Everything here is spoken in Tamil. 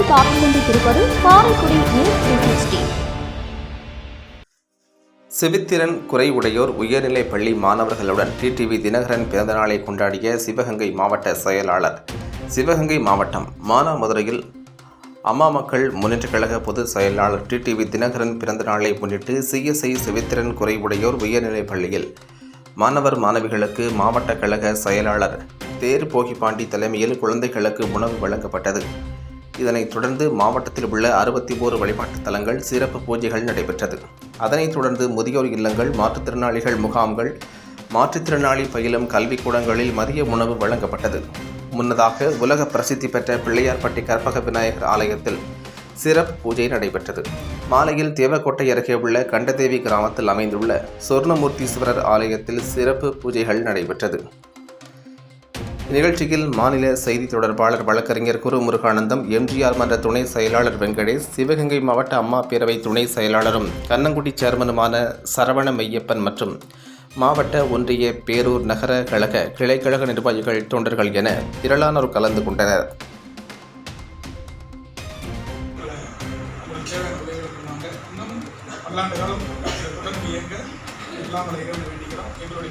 நீங்கள் பார்த்துக் கொண்டிருப்பது காரைக்குடி நியூஸ் த்ரீ சிக்ஸ்டி. குறைவுடையோர் உயர்நிலைப் பள்ளி மாணவர்களுடன் டிடிவி தினகரன் பிறந்தநாளை கொண்டாடிய சிவகங்கை மாவட்ட செயலாளர். சிவகங்கை மாவட்டம் மானாமதுரையில் அம்மா மக்கள் முன்னேற்றக் கழக பொதுச் செயலாளர் டிடிவி தினகரன் பிறந்தநாளை முன்னிட்டு சிஎஸ்ஐ செவித்திறன் குறைவுடையோர் உயர்நிலைப் பள்ளியில் மாணவர் மாணவிகளுக்கு மாவட்ட கழக செயலாளர் தேர் போகிபாண்டி தலைமையில் குழந்தைகளுக்கு உணவு வழங்கப்பட்டது. இதனைத் தொடர்ந்து மாவட்டத்தில் உள்ள அறுபத்தி ஓரு வழிபாட்டுத் தலங்கள் சிறப்பு பூஜைகள் நடைபெற்றது. அதனைத் தொடர்ந்து முதியோர் இல்லங்கள் மாற்றுத்திறனாளிகள் முகாம்கள் மாற்றுத்திறனாளி பயிலும் கல்விக்கூடங்களில் மதிய உணவு வழங்கப்பட்டது. முன்னதாக உலக பிரசித்தி பெற்ற பிள்ளையார்பட்டி கற்பக விநாயகர் ஆலயத்தில் சிறப்பு பூஜை நடைபெற்றது. மாலையில் தேவக்கோட்டை அருகே உள்ள கண்டதேவி கிராமத்தில் அமைந்துள்ள சொர்ணமூர்த்தீஸ்வரர் ஆலயத்தில் சிறப்பு பூஜைகள் நடைபெற்றது. நிகழ்ச்சியில் மாநில செய்தி தொடர்பாளர் வழக்கறிஞர் குரு முருகானந்தம் எம்ஜிஆர் மன்ற துணை செயலாளர் வெங்கடேஷ் சிவகங்கை மாவட்ட அம்மா பேரவை துணை செயலாளரும் கண்ணங்குடி சேர்மனுமான சரவண மெய்யப்பன் மற்றும் மாவட்ட ஒன்றிய பேரூர் நகர கழக கிளைக்கழக நிர்வாகிகள் தொண்டர்கள் என திரளானோர் கலந்து கொண்டனர். வேண்டிக்கிறோம் எங்களுடைய